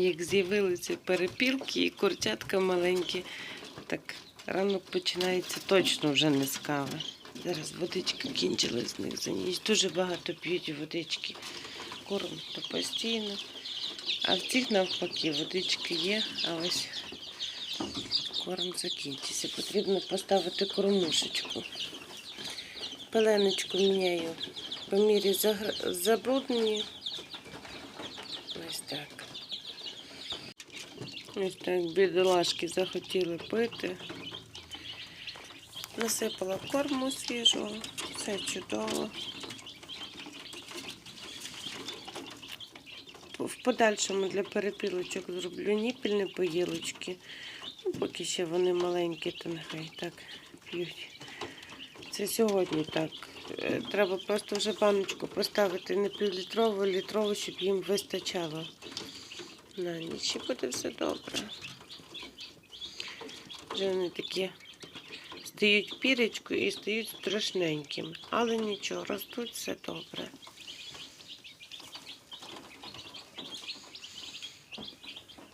як з'явилися перепілки і курчатка маленькі, так ранок починається точно вже не з кави. Зараз водичка кінчилась з них за ніч. Дуже багато п'ють водички. Корм то постійно. А в цих навпаки водички є, а ось корм закінчився. Потрібно поставити кормушечку. Пеленочку міняю по мірі забруднені. Ось так. Ось так бідолашки захотіли пити. Насипала корму свіжого, все чудово. В подальшому для перепілочок зроблю ніпільні поїлочки. Ну, поки ще вони маленькі, то нехай так п'ють. Це сьогодні так. Е, Треба просто вже баночку поставити не півлітрову, а літрову, щоб їм вистачало. На ніч і буде все добре. Вже вони такі стають піречкою і стають страшненькими. Але нічого, ростуть все добре.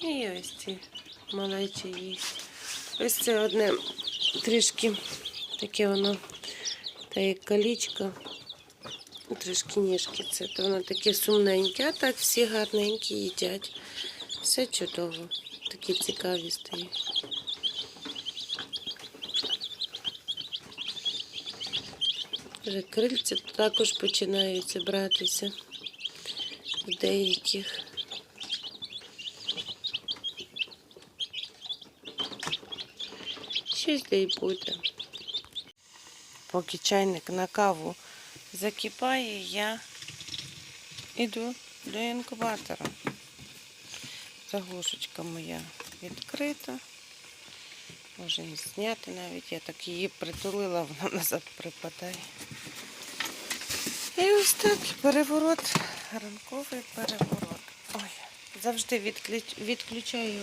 І ось ці малечі їсть. Ось це одне трішки таке воно, та як калічка. Трішки ніжки це, то воно таке сумненьке, а так всі гарненькі їдять. Все чудово. Такі цікаві стають. Вже крильця також починаються братися в деяких. Щось де й буде. Поки чайник на каву закипає, я йду до інкубатора. Заглушечка моя відкрита. Може і зняти навіть. Я так її притулила, вона назад припадає. І ось так переворот, ранковий переворот. Ой, завжди відключ... відключаю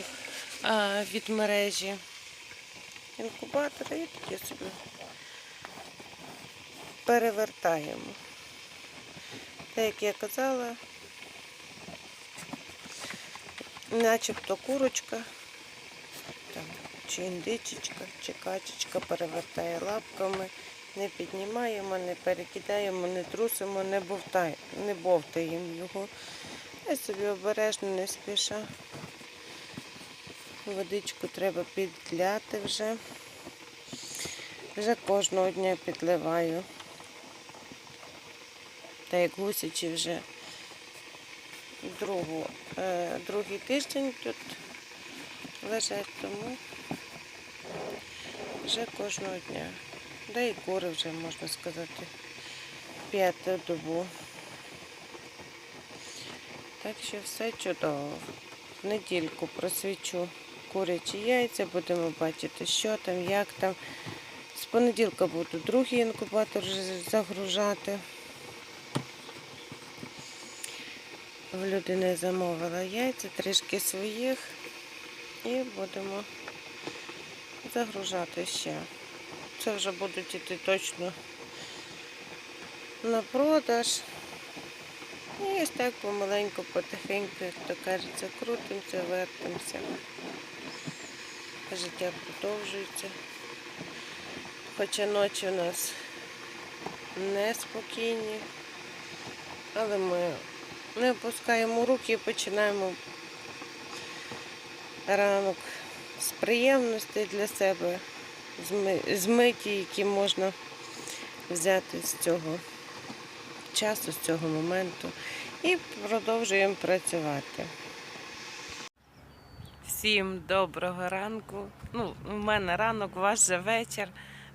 а, від мережі інкубатора і тоді собі перевертаємо. Так як я казала, начебто курочка, там, чи індичечка, чи качечка перевертає лапками, не піднімаємо, не перекидаємо, не трусимо, не бовтаємо, не бовтаємо його. Я собі обережно, не спіша. Водичку треба підляти вже. Вже кожного дня підливаю. Та як гусячі вже другу, е, другий тиждень тут лежать, тому вже кожного дня. Да і кури вже, можна сказати, п'яту добу. Так що все чудово. В недільку просвічу курячі яйця, будемо бачити, що там, як там. З понеділка буду другий інкубатор загружати. В людини замовила яйця, трішки своїх. І будемо загружати ще. Це вже будуть іти точно на продаж. І ось так помаленьку, потихеньку, як то кажеться, крутимося, вертимося. Життя продовжується. Хоча ночі у нас неспокійні, але ми не опускаємо руки і починаємо ранок з приємностей для себе, з миті, які можна взяти з цього часу, з цього моменту. І продовжуємо працювати. Всім доброго ранку. Ну, у мене ранок, у вас же вечір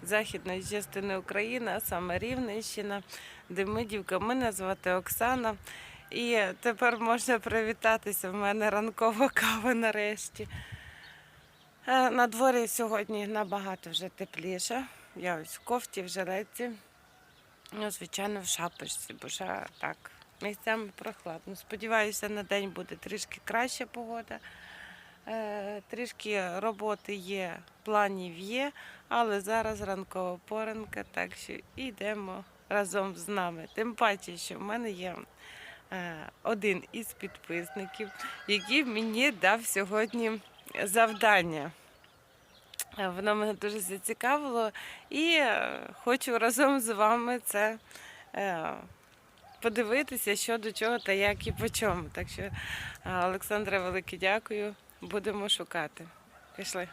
західної частини України, а саме Рівненщина, Демидівка. Мене звати Оксана. І тепер можна привітатися. В мене ранкова кава нарешті. Е, На дворі сьогодні набагато вже тепліше. Я ось в кофті, в жилетці. Ну, звичайно, в шапочці, бо ще так, місцями прохладно. Сподіваюся, на день буде трішки краща погода. Е, Трішки роботи є, планів є, але зараз ранкова поранка, так що йдемо разом з нами. Тим паче, що в мене є один із підписників, який мені дав сьогодні завдання. Е, Воно мене дуже зацікавило і е, хочу разом з вами це е, подивитися, що до чого та як і по чому. Так що, е, Олександра, велике дякую. Будемо шукати. Пішли.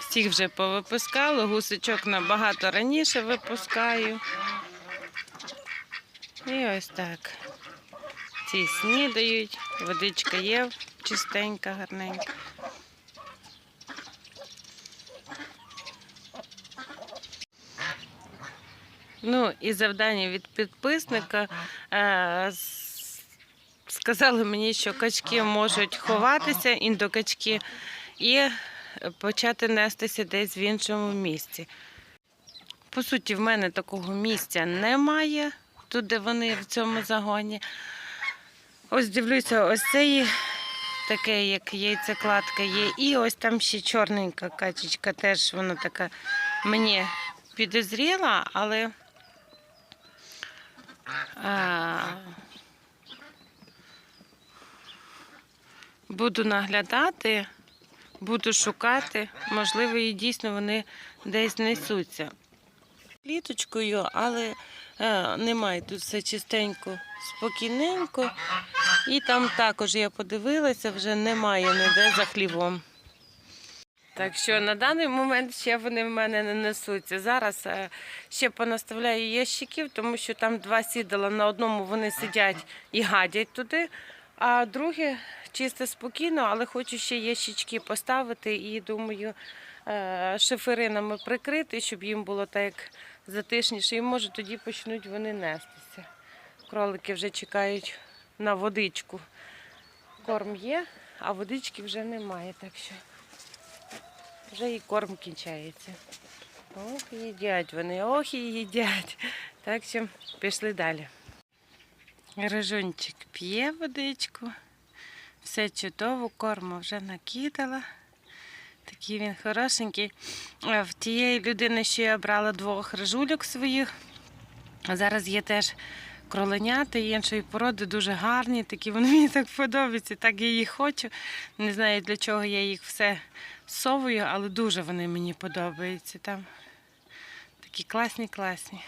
Всіх вже повипускали, гусочок набагато раніше випускаю. І ось так. Ці снідають, водичка є чистенька, гарненька. Ну і завдання від підписника. Е, сказали мені, що качки можуть ховатися, індокачки, і почати нестися десь в іншому місці. По суті, в мене такого місця немає, тут, де вони в цьому загоні. Ось дивлюся, ось цей таке, як яйцекладка є. І ось там ще чорненька качечка, теж вона така мені підозріла, але а, буду наглядати, буду шукати. Можливо, і дійсно вони десь несуться. Кліточкою, але е, немає тут все чистенько, спокійненько. І там також я подивилася, вже немає ніде за хлівом. Так що на даний момент ще вони в мене не несуться. Зараз е, ще понаставляю ящиків, тому що там два сідала. На одному вони сидять і гадять туди, а друге чисто спокійно, але хочу ще ящички поставити і думаю е, шиферинами прикрити, щоб їм було так як затишніше. І може тоді почнуть вони нестися. Кролики вже чекають на водичку. Корм є, а водички вже немає. Так що вже і корм кінчається. Ох, їдять вони, ох і їдять. Так що пішли далі. Рижунчик п'є водичку. Все чудово, корму вже накидала. Такий він хорошенький. Е, В тієї людини, що я брала двох рижульок своїх. А Зараз є теж кроленята іншої породи, дуже гарні. Такі вони мені так подобаються, так я їх хочу. Не знаю, для чого я їх все совую, але дуже вони мені подобаються. Там такі класні, класні.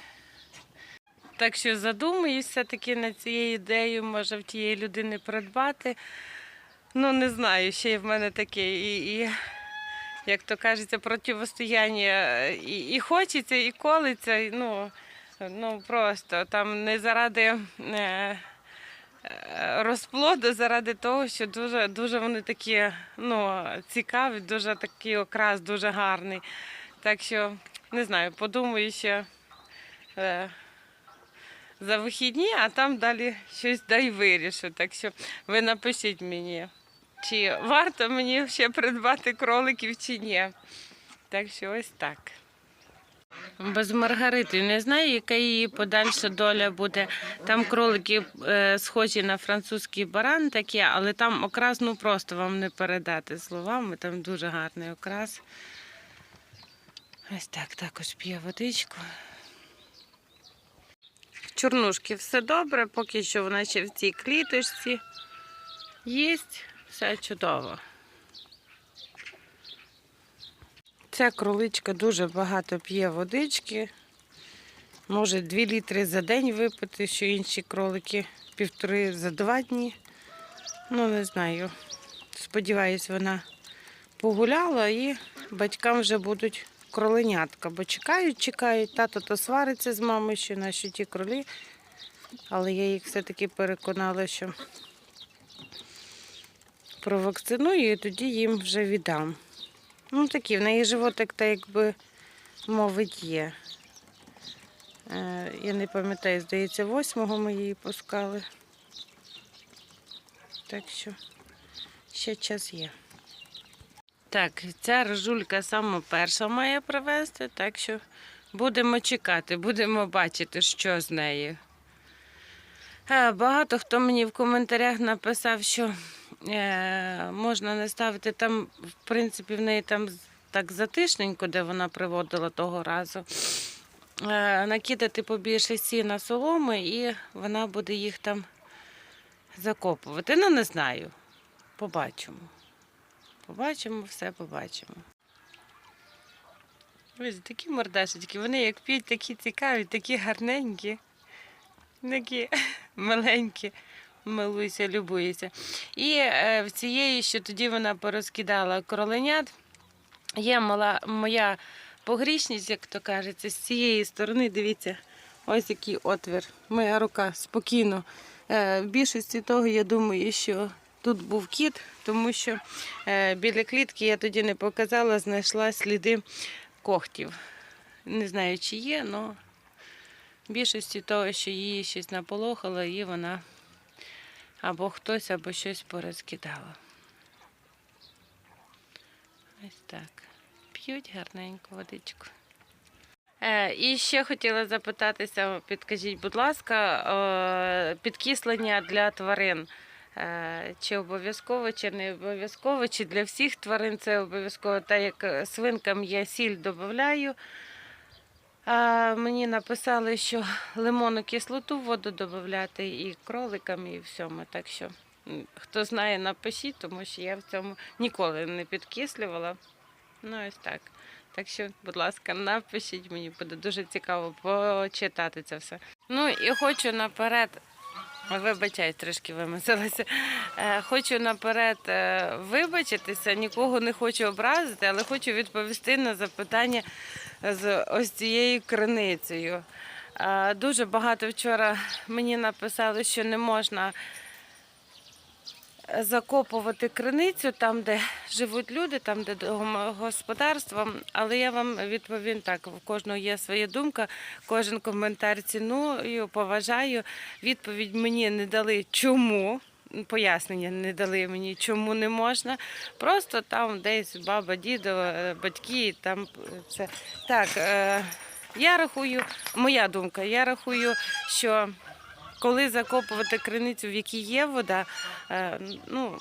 Так що задумуюсь все-таки над цією ідеєю, може в тієї людини придбати. Ну, не знаю, ще й в мене таке. І, і як то кажеться, противостояння і, і хочеться, і колиться. і, Ну, ну просто там не заради е, е, розплоду, заради того, що дуже, дуже вони такі ну, цікаві, дуже такий окрас, дуже гарний. Так що, не знаю, подумаю ще. Е, за вихідні, а там далі щось дай вирішу. Так що ви напишіть мені, чи варто мені ще придбати кроликів чи ні. Так що ось так. Без Маргарити не знаю, яка її подальша доля буде. Там кролики е, схожі на французький баран такі, але там окрас ну просто вам не передати словами. Там дуже гарний окрас. Ось так також п'є водичку. В чорнушки все добре, поки що вона ще в цій кліточці. Їсть, все чудово. Ця кроличка дуже багато п'є водички. Може 2 літри за день випити, що інші кролики півтори за два дні. Ну, не знаю. Сподіваюсь, вона погуляла і батькам вже будуть кроленятка, бо чекають, чекають. Тато то свариться з мамою, що наші ті кролі. Але я їх все-таки переконала, що провакциную і тоді їм вже віддам. Ну, такі, в неї животик, так якби мовить є. Е, Я не пам'ятаю, здається, восьмого ми її пускали. Так що ще час є. Так, ця рожулька саме перша має привезти, так що будемо чекати, будемо бачити, що з нею. Е, Багато хто мені в коментарях написав, що можна не ставити там, в принципі, в неї там так затишненько, де вона приводила того разу. е, накидати побільше сіна соломи, і вона буде їх там закопувати. Ну, не знаю. Побачимо. Побачимо, все побачимо. Ось такі мордашечки, вони як п'ють, такі цікаві, такі гарненькі, такі маленькі. Милуйся, любуйся. І е, в цієї, що тоді вона порозкидала кроленят, є мала, моя погрішність, як то кажеться, з цієї сторони, дивіться, ось який отвір. Моя рука спокійно. Е, в більшості того, я думаю, що тут був кіт, тому що е, біля клітки я тоді не показала, знайшла сліди когтів. Не знаю, чи є, але в більшості того, що її щось наполохало, і вона або хтось, або щось порозкидало. Ось так. П'ють гарненько водичку. Е, і ще хотіла запитатися, підкажіть, будь ласка, підкислення для тварин. Е, Чи обов'язково, чи не обов'язково, чи для всіх тварин це обов'язково, так як свинкам я сіль додаю. Мені написали, що лимонну кислоту в воду додати і кроликам, і всьому. Так що, хто знає, напишіть, тому що я в цьому ніколи не підкислювала. Ну, ось так. Так що, будь ласка, напишіть, мені буде дуже цікаво почитати це все. Ну і хочу наперед. Вибачай, трішки вимисилася. Е, Хочу наперед е, вибачитися, нікого не хочу образити, але хочу відповісти на запитання з ось цією криницею. Дуже багато вчора мені написали, що не можна закопувати криницю там, де живуть люди, там, де господарство. Але я вам відповім так: в кожного є своя думка, кожен коментар ціную, поважаю. Відповідь мені не дали чому. Пояснення не дали мені, чому не можна. Просто там десь баба, дідо, е, батьки, там це. Так, е, я рахую, моя думка, я рахую, що коли закопувати криницю, в якій є вода, е, ну,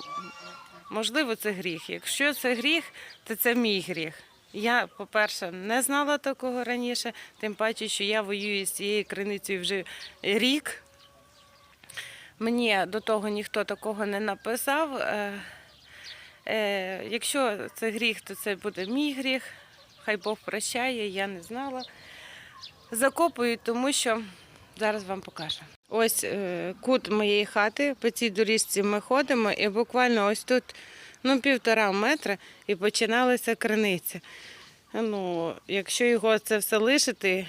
можливо, це гріх. Якщо це гріх, то це мій гріх. Я, по-перше, не знала такого раніше, тим паче, що я воюю з цією криницею вже рік. Мені до того ніхто такого не написав. Е, е, Якщо це гріх, то це буде мій гріх. Хай Бог прощає, я не знала. Закопую, тому що зараз вам покажу. Ось е, кут моєї хати, по цій доріжці ми ходимо, і буквально ось тут ну, півтора метра і починалася криниця. Ну, якщо його це все лишити,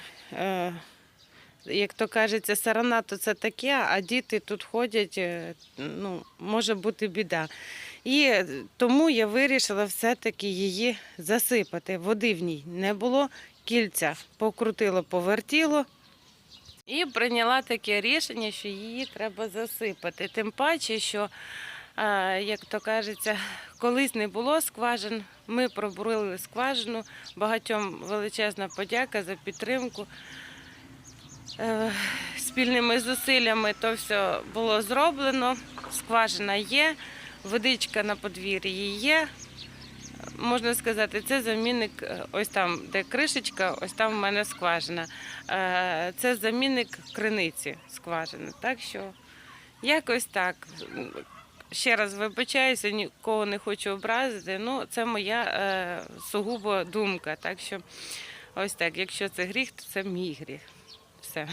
як то кажеться, сарана, то це таке, а діти тут ходять, е, ну, може бути біда. І тому я вирішила все-таки її засипати. Води в ній не було, кільця покрутило, повертіло. І прийняла таке рішення, що її треба засипати. Тим паче, що, е, як то кажеться, колись не було скважин, ми пробурили скважину. Багатьом величезна подяка за підтримку. Е, Спільними зусиллями то все було зроблено. Скважина є, водичка на подвір'ї є. Можна сказати, це замінник, е, ось там, де кришечка, ось там в мене скважина. Е, Це замінник криниці скважини. Так що якось так. Ще раз вибачаюся, нікого не хочу образити. Ну, це моя е, сугубо думка. Так що ось так, якщо це гріх, то це мій гріх. Все.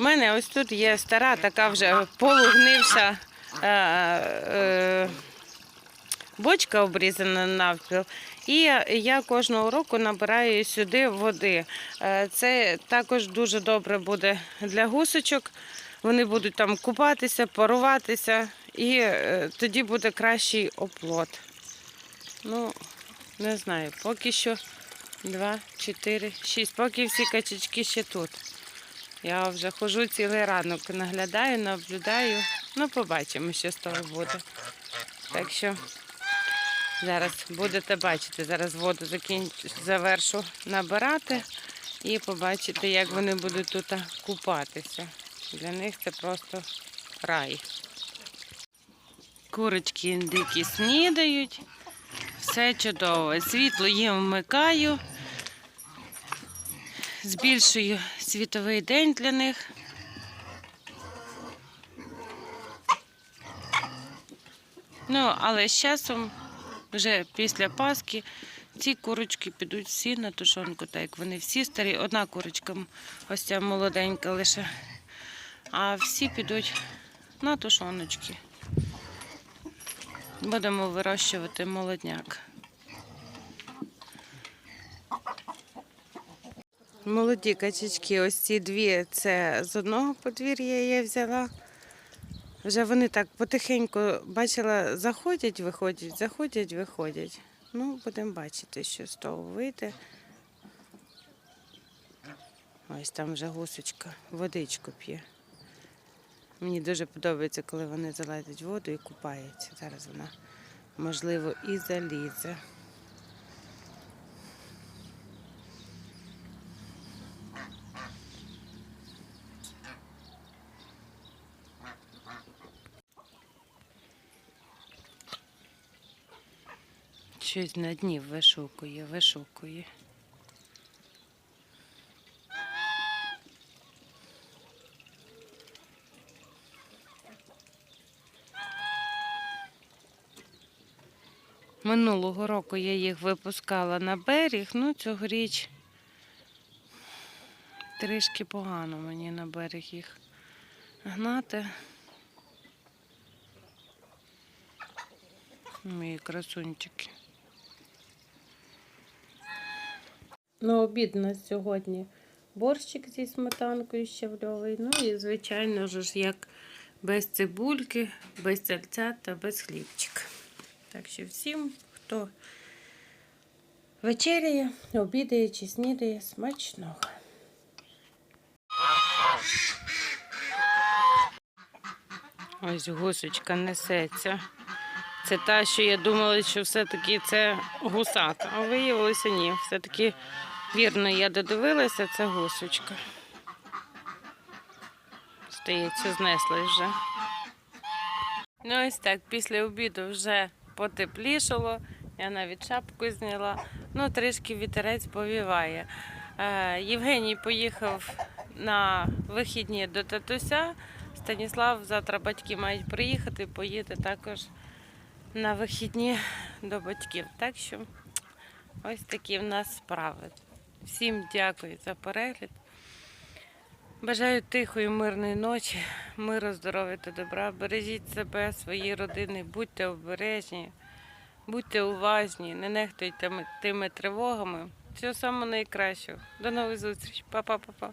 У мене ось тут є стара, така вже полугнивша. Е, е, бочка обрізана навпіл. І я кожного року набираю сюди води. Е, Це також дуже добре буде для гусочок. Вони будуть там купатися, паруватися, і е, тоді буде кращий оплот. Ну, не знаю, поки що два, чотири, шість. Поки всі качечки ще тут. Я вже хожу цілий ранок, наглядаю, наблюдаю. Ну, побачимо, що з того буде. Так що. Зараз будете бачити, зараз воду закінчу, завершу набирати і побачите, як вони будуть тут купатися. Для них це просто рай. Курочки індики снідають, все чудово. Світло їм вмикаю. збільшую світовий день для них. Ну, але з часом, вже після Пасхи, ці курочки підуть всі на тушонку, так як вони всі старі. Одна курочка, ось ця молоденька лише. А всі підуть на тушоночки. Будемо вирощувати молодняк. Молоді качечки, ось ці дві, це з одного подвір'я я взяла. Вже вони так потихеньку бачила, заходять, виходять, заходять, виходять. Ну, будемо бачити, що з того вийде. Ось там вже гусочка водичку п'є. Мені дуже подобається, коли вони залазять в воду і купаються. Зараз вона, можливо, і залізе. Щось на дні вишукує, вишукує. Минулого року я їх випускала на берег, ну цьогоріч трішки погано мені на берег їх гнати. Мої красунчики. На обід у нас сьогодні борщик зі сметанкою щавльовий. Ну і, звичайно ж, як без цибульки, без сальця та без хлібчика. Так що всім, хто вечеряє, обідає чи снідає, смачного. Ось гусочка несеться. Це та, що я думала, що все-таки це гусак, а виявилося ні. Все-таки вірно я додивилася, це гусочка. Здається, знеслась вже. Ну ось так, після обіду вже потеплішало. Я навіть шапку зняла. Ну, трішки вітерець повіває. Е, Євгеній поїхав на вихідні до татуся. Станіслав, завтра батьки мають приїхати, поїде також на вихідні до батьків. Так що ось такі в нас справи. Всім дякую за перегляд. Бажаю тихої, мирної ночі, миру, здоров'я та добра. Бережіть себе, свої родини, будьте обережні, будьте уважні, не нехтуйте тими тривогами. Всього самого найкращого. До нових зустрічей. Па-па-па-па.